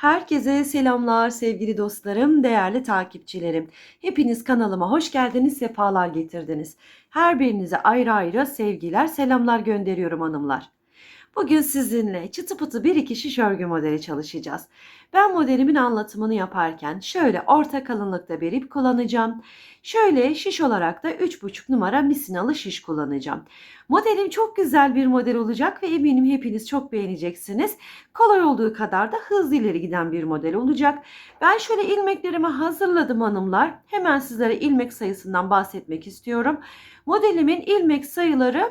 Herkese selamlar sevgili dostlarım, değerli takipçilerim. Hepiniz kanalıma hoş geldiniz, sefalar getirdiniz. Her birinize ayrı ayrı sevgiler, selamlar gönderiyorum hanımlar. Bugün sizinle çıtı pıtı bir iki şiş örgü modeli çalışacağız. Ben modelimin anlatımını yaparken şöyle orta kalınlıkta bir ip kullanacağım. Şöyle şiş olarak da 3,5 numara misinalı şiş kullanacağım. Modelim çok güzel bir model olacak ve eminim hepiniz çok beğeneceksiniz. Kolay olduğu kadar da hızlı ileri giden bir model olacak. Ben şöyle ilmeklerimi hazırladım hanımlar. Hemen sizlere ilmek sayısından bahsetmek istiyorum. Modelimin ilmek sayıları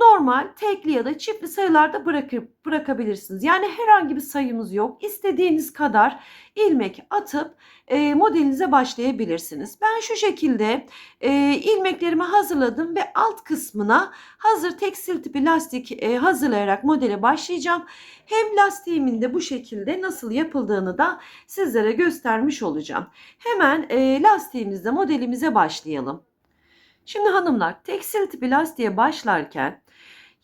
normal tekli ya da çiftli sayılarda bırakıp bırakabilirsiniz. Yani herhangi bir sayımız yok. İstediğiniz kadar ilmek atıp e, modelinize başlayabilirsiniz. Ben şu şekilde e, ilmeklerimi hazırladım ve alt kısmına hazır tekstil tipi lastik e, hazırlayarak modele başlayacağım. Hem lastiğimin de bu şekilde nasıl yapıldığını da sizlere göstermiş olacağım. Hemen e, lastiğimizde modelimize başlayalım. Şimdi hanımlar tekstil tipi lastiğe başlarken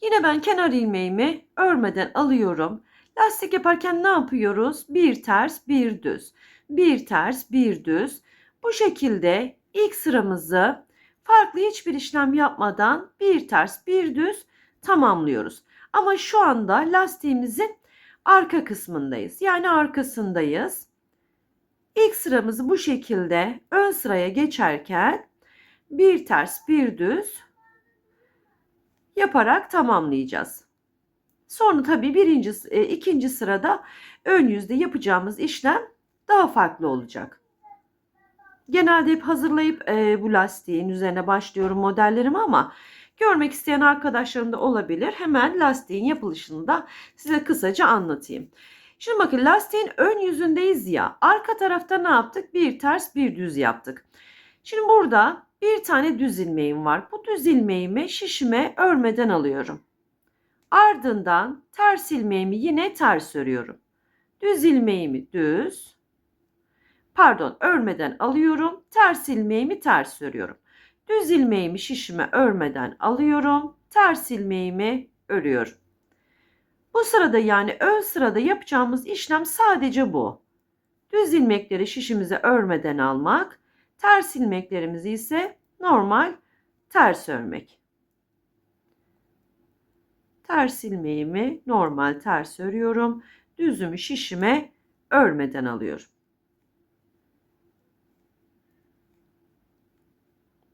yine ben kenar ilmeğimi örmeden alıyorum. Lastik yaparken ne yapıyoruz? Bir ters bir düz. Bir ters bir düz. Bu şekilde ilk sıramızı farklı hiçbir işlem yapmadan bir ters bir düz tamamlıyoruz. Ama şu anda lastiğimizin arka kısmındayız. Yani arkasındayız. İlk sıramızı bu şekilde ön sıraya geçerken bir ters bir düz yaparak tamamlayacağız. Sonra tabii birinci, e, ikinci sırada ön yüzde yapacağımız işlem daha farklı olacak. Genelde hep hazırlayıp e, bu lastiğin üzerine başlıyorum modellerimi ama görmek isteyen arkadaşlarım da olabilir. Hemen lastiğin yapılışını da size kısaca anlatayım. Şimdi bakın lastiğin ön yüzündeyiz ya. Arka tarafta ne yaptık? Bir ters bir düz yaptık. Şimdi burada bir tane düz ilmeğim var. Bu düz ilmeğimi şişime örmeden alıyorum. Ardından ters ilmeğimi yine ters örüyorum. Düz ilmeğimi düz, pardon örmeden alıyorum. Ters ilmeğimi ters örüyorum. Düz ilmeğimi şişime örmeden alıyorum. Ters ilmeğimi örüyorum. Bu sırada yani ön sırada yapacağımız işlem sadece bu. Düz ilmekleri şişimize örmeden almak Ters ilmeklerimizi ise normal ters örmek. Ters ilmeğimi normal ters örüyorum. Düzümü şişime örmeden alıyorum.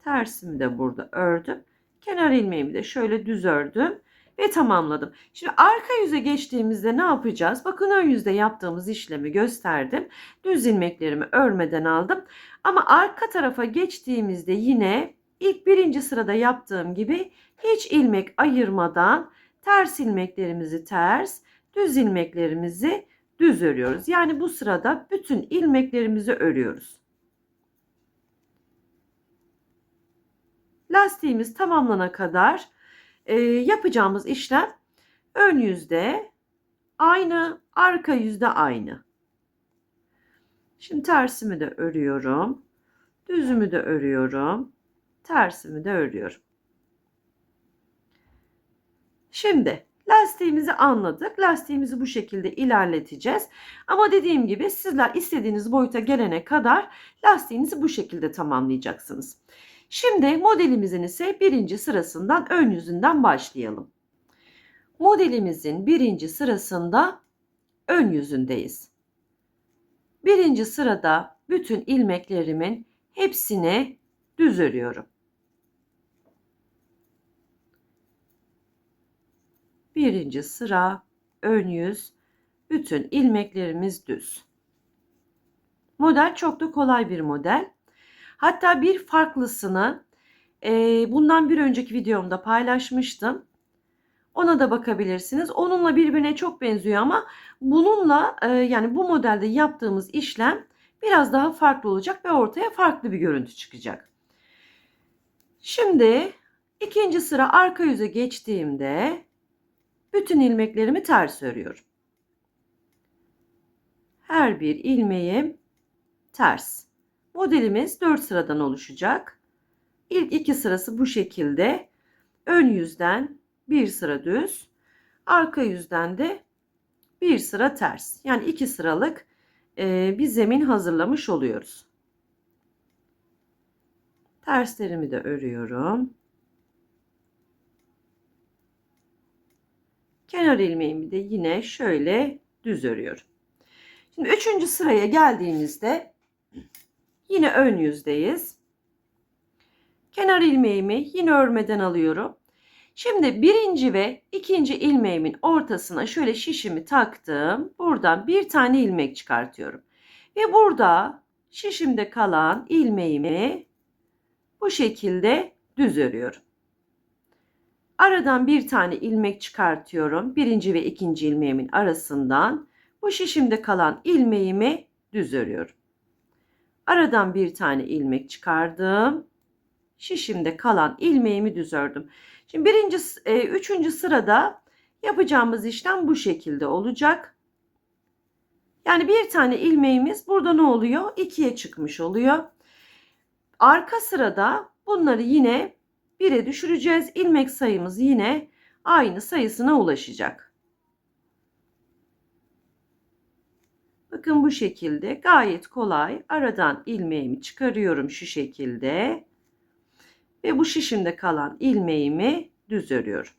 Tersimi de burada ördüm. Kenar ilmeğimi de şöyle düz ördüm ve tamamladım. Şimdi arka yüze geçtiğimizde ne yapacağız? Bakın ön yüzde yaptığımız işlemi gösterdim. Düz ilmeklerimi örmeden aldım. Ama arka tarafa geçtiğimizde yine ilk birinci sırada yaptığım gibi hiç ilmek ayırmadan ters ilmeklerimizi ters, düz ilmeklerimizi düz örüyoruz. Yani bu sırada bütün ilmeklerimizi örüyoruz. Lastiğimiz tamamlana kadar e, yapacağımız işlem ön yüzde aynı, arka yüzde aynı. Şimdi tersimi de örüyorum. Düzümü de örüyorum. Tersimi de örüyorum. Şimdi lastiğimizi anladık. Lastiğimizi bu şekilde ilerleteceğiz. Ama dediğim gibi sizler istediğiniz boyuta gelene kadar lastiğinizi bu şekilde tamamlayacaksınız. Şimdi modelimizin ise birinci sırasından ön yüzünden başlayalım. Modelimizin birinci sırasında ön yüzündeyiz. Birinci sırada bütün ilmeklerimin hepsini düz örüyorum. Birinci sıra ön yüz bütün ilmeklerimiz düz. Model çok da kolay bir model. Hatta bir farklısını e, bundan bir önceki videomda paylaşmıştım. Ona da bakabilirsiniz. Onunla birbirine çok benziyor ama bununla e, yani bu modelde yaptığımız işlem biraz daha farklı olacak ve ortaya farklı bir görüntü çıkacak. Şimdi ikinci sıra arka yüze geçtiğimde bütün ilmeklerimi ters örüyorum. Her bir ilmeğim ters. Modelimiz 4 sıradan oluşacak. İlk iki sırası bu şekilde. Ön yüzden bir sıra düz, arka yüzden de bir sıra ters. Yani iki sıralık e, bir zemin hazırlamış oluyoruz. Terslerimi de örüyorum. Kenar ilmeğimi de yine şöyle düz örüyorum. Şimdi üçüncü sıraya geldiğimizde yine ön yüzdeyiz. Kenar ilmeğimi yine örmeden alıyorum. Şimdi birinci ve ikinci ilmeğimin ortasına şöyle şişimi taktım. Buradan bir tane ilmek çıkartıyorum. Ve burada şişimde kalan ilmeğimi bu şekilde düz örüyorum. Aradan bir tane ilmek çıkartıyorum. Birinci ve ikinci ilmeğimin arasından bu şişimde kalan ilmeğimi düz örüyorum. Aradan bir tane ilmek çıkardım. Şişimde kalan ilmeğimi düz ördüm. Şimdi birinci, e, üçüncü sırada yapacağımız işlem bu şekilde olacak. Yani bir tane ilmeğimiz burada ne oluyor? İkiye çıkmış oluyor. Arka sırada bunları yine 1'e düşüreceğiz. İlmek sayımız yine aynı sayısına ulaşacak. Bakın bu şekilde gayet kolay. Aradan ilmeğimi çıkarıyorum şu şekilde. Ve bu şişimde kalan ilmeğimi düz örüyorum.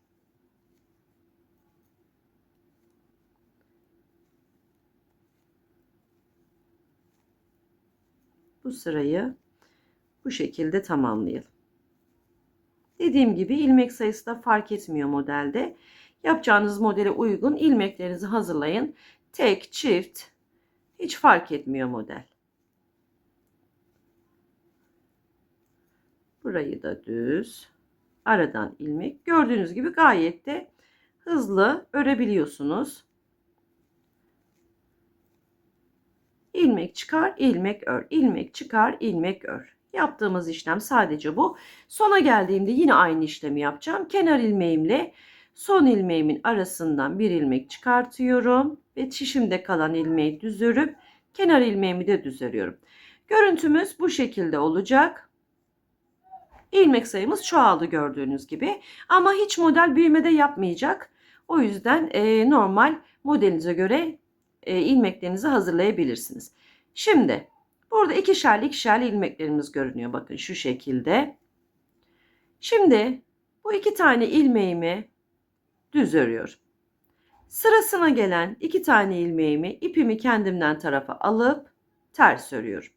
Bu sırayı bu şekilde tamamlayalım. Dediğim gibi ilmek sayısı da fark etmiyor modelde. Yapacağınız modele uygun ilmeklerinizi hazırlayın. Tek, çift hiç fark etmiyor model. Burayı da düz. Aradan ilmek. Gördüğünüz gibi gayet de hızlı örebiliyorsunuz. ilmek çıkar, ilmek ör, ilmek çıkar, ilmek ör. Yaptığımız işlem sadece bu. Sona geldiğimde yine aynı işlemi yapacağım. Kenar ilmeğimle son ilmeğimin arasından bir ilmek çıkartıyorum ve şişimde kalan ilmeği düz örüp kenar ilmeğimi de düz örüyorum. Görüntümüz bu şekilde olacak. İlmek sayımız çoğaldı gördüğünüz gibi. Ama hiç model büyümede yapmayacak. O yüzden e, normal modelinize göre e, ilmeklerinizi hazırlayabilirsiniz. Şimdi burada ikişerli ikişerli ilmeklerimiz görünüyor. Bakın şu şekilde. Şimdi bu iki tane ilmeğimi düz örüyorum. Sırasına gelen iki tane ilmeğimi ipimi kendimden tarafa alıp ters örüyorum.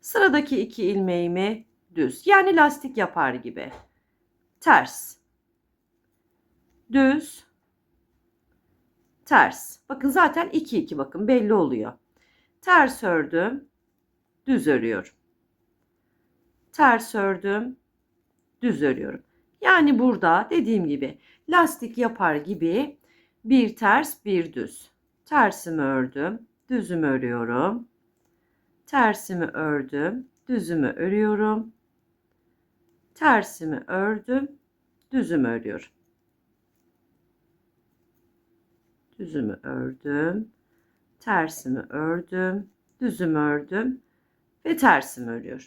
Sıradaki iki ilmeğimi düz yani lastik yapar gibi. Ters. Düz ters. Bakın zaten 2 2 bakın belli oluyor. Ters ördüm, düz örüyorum. Ters ördüm, düz örüyorum. Yani burada dediğim gibi lastik yapar gibi bir ters bir düz. Tersimi ördüm, düzümü örüyorum. Tersimi ördüm, düzümü örüyorum. Tersimi ördüm, düzümü örüyorum. düzümü ördüm, tersimi ördüm, düzümü ördüm ve tersimi örüyorum.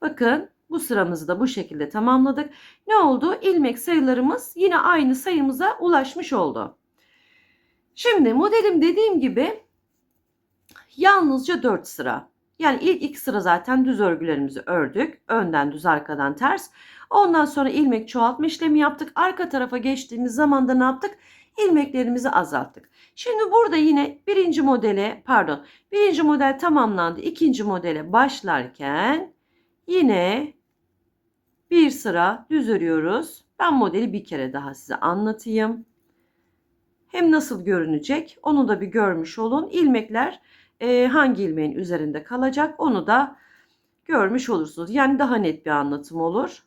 Bakın bu sıramızı da bu şekilde tamamladık. Ne oldu? İlmek sayılarımız yine aynı sayımıza ulaşmış oldu. Şimdi modelim dediğim gibi yalnızca 4 sıra. Yani ilk iki sıra zaten düz örgülerimizi ördük. Önden düz arkadan ters. Ondan sonra ilmek çoğaltma işlemi yaptık. Arka tarafa geçtiğimiz zaman da ne yaptık? ilmeklerimizi azalttık. Şimdi burada yine birinci modele pardon birinci model tamamlandı. İkinci modele başlarken yine bir sıra düz örüyoruz. Ben modeli bir kere daha size anlatayım. Hem nasıl görünecek onu da bir görmüş olun. İlmekler e, hangi ilmeğin üzerinde kalacak onu da görmüş olursunuz. Yani daha net bir anlatım olur.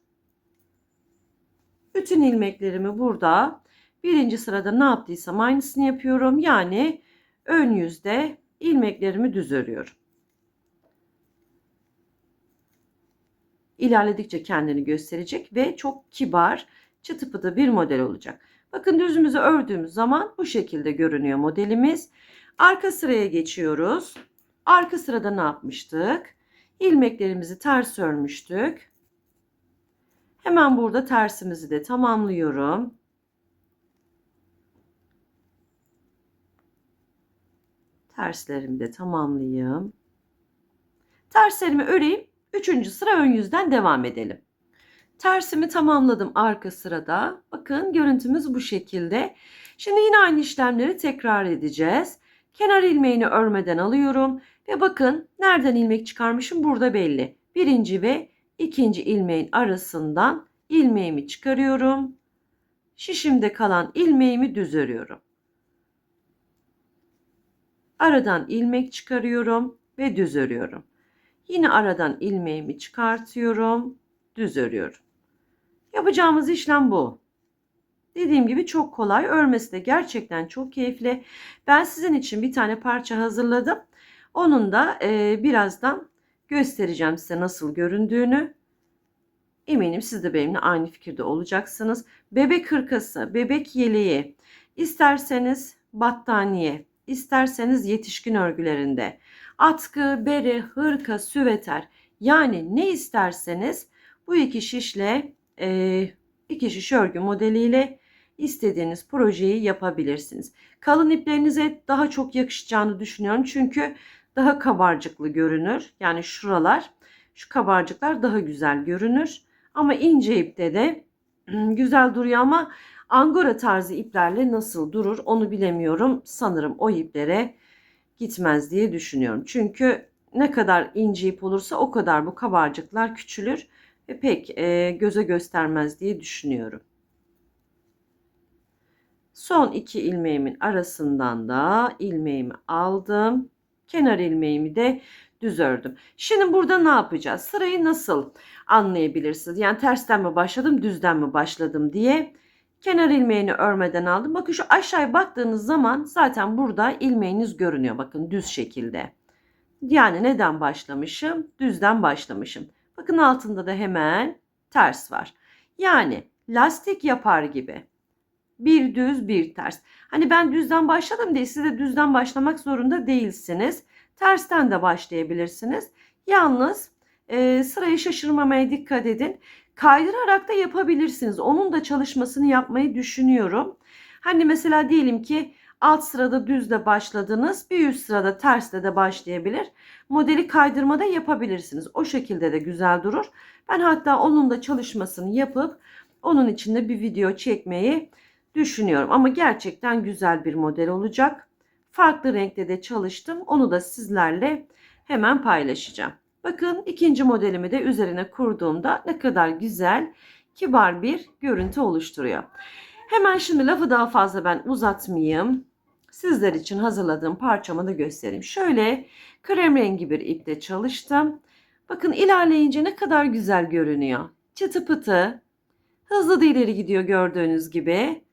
Bütün ilmeklerimi burada Birinci sırada ne yaptıysam aynısını yapıyorum. Yani ön yüzde ilmeklerimi düz örüyorum. ilerledikçe kendini gösterecek ve çok kibar, çıtı pıtı bir model olacak. Bakın düzümüzü ördüğümüz zaman bu şekilde görünüyor modelimiz. Arka sıraya geçiyoruz. Arka sırada ne yapmıştık? İlmeklerimizi ters örmüştük. Hemen burada tersimizi de tamamlıyorum. Terslerimi de tamamlayayım. Terslerimi öreyim. Üçüncü sıra ön yüzden devam edelim. Tersimi tamamladım arka sırada. Bakın görüntümüz bu şekilde. Şimdi yine aynı işlemleri tekrar edeceğiz. Kenar ilmeğini örmeden alıyorum. Ve bakın nereden ilmek çıkarmışım burada belli. Birinci ve ikinci ilmeğin arasından ilmeğimi çıkarıyorum. Şişimde kalan ilmeğimi düz örüyorum. Aradan ilmek çıkarıyorum ve düz örüyorum. Yine aradan ilmeğimi çıkartıyorum, düz örüyorum. Yapacağımız işlem bu. Dediğim gibi çok kolay. Örmesi de gerçekten çok keyifli. Ben sizin için bir tane parça hazırladım. Onun da e, birazdan göstereceğim size nasıl göründüğünü. Eminim siz de benimle aynı fikirde olacaksınız. Bebek hırkası, bebek yeleği, isterseniz battaniye, isterseniz yetişkin örgülerinde, atkı, bere, hırka, süveter yani ne isterseniz bu iki şişle e, iki şiş örgü modeliyle istediğiniz projeyi yapabilirsiniz. Kalın iplerinize daha çok yakışacağını düşünüyorum. Çünkü daha kabarcıklı görünür. Yani şuralar, şu kabarcıklar daha güzel görünür. Ama ince ipte de güzel duruyor ama angora tarzı iplerle nasıl durur onu bilemiyorum. Sanırım o iplere gitmez diye düşünüyorum. Çünkü ne kadar ince ip olursa o kadar bu kabarcıklar küçülür ve pek e, göze göstermez diye düşünüyorum. Son iki ilmeğimin arasından da ilmeğimi aldım. Kenar ilmeğimi de düz ördüm. Şimdi burada ne yapacağız? Sırayı nasıl anlayabilirsiniz? Yani tersten mi başladım, düzden mi başladım diye. Kenar ilmeğini örmeden aldım. Bakın şu aşağıya baktığınız zaman zaten burada ilmeğiniz görünüyor. Bakın düz şekilde. Yani neden başlamışım? Düzden başlamışım. Bakın altında da hemen ters var. Yani lastik yapar gibi. Bir düz bir ters. Hani ben düzden başladım diye siz de düzden başlamak zorunda değilsiniz. Tersten de başlayabilirsiniz. Yalnız e, sırayı şaşırmamaya dikkat edin. Kaydırarak da yapabilirsiniz. Onun da çalışmasını yapmayı düşünüyorum. Hani mesela diyelim ki alt sırada düzle başladınız. Bir üst sırada tersle de başlayabilir. Modeli kaydırmada yapabilirsiniz. O şekilde de güzel durur. Ben hatta onun da çalışmasını yapıp onun içinde bir video çekmeyi düşünüyorum. Ama gerçekten güzel bir model olacak. Farklı renkte de çalıştım. Onu da sizlerle hemen paylaşacağım. Bakın ikinci modelimi de üzerine kurduğumda ne kadar güzel, kibar bir görüntü oluşturuyor. Hemen şimdi lafı daha fazla ben uzatmayayım. Sizler için hazırladığım parçamı da göstereyim. Şöyle krem rengi bir ipte çalıştım. Bakın ilerleyince ne kadar güzel görünüyor. Çıtı pıtı. Hızlı da ileri gidiyor gördüğünüz gibi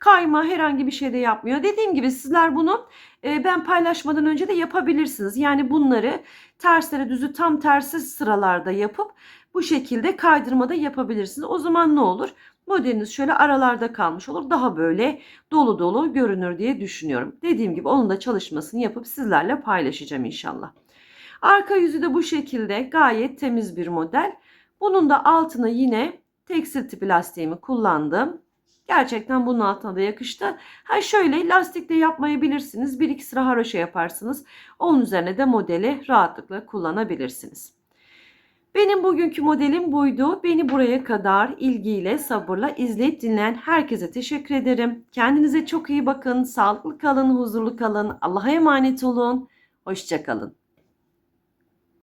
kayma herhangi bir şey de yapmıyor. Dediğim gibi sizler bunu e, ben paylaşmadan önce de yapabilirsiniz. Yani bunları terslere düzü tam tersi sıralarda yapıp bu şekilde kaydırmada yapabilirsiniz. O zaman ne olur? Modeliniz şöyle aralarda kalmış olur. Daha böyle dolu dolu görünür diye düşünüyorum. Dediğim gibi onun da çalışmasını yapıp sizlerle paylaşacağım inşallah. Arka yüzü de bu şekilde gayet temiz bir model. Bunun da altına yine tekstil tipi lastiğimi kullandım. Gerçekten bunun altına da yakıştı. Ha şöyle lastikle yapmayabilirsiniz. Bir iki sıra haroşa yaparsınız. Onun üzerine de modeli rahatlıkla kullanabilirsiniz. Benim bugünkü modelim buydu. Beni buraya kadar ilgiyle, sabırla izleyip dinleyen herkese teşekkür ederim. Kendinize çok iyi bakın. Sağlıklı kalın, huzurlu kalın. Allah'a emanet olun. Hoşçakalın.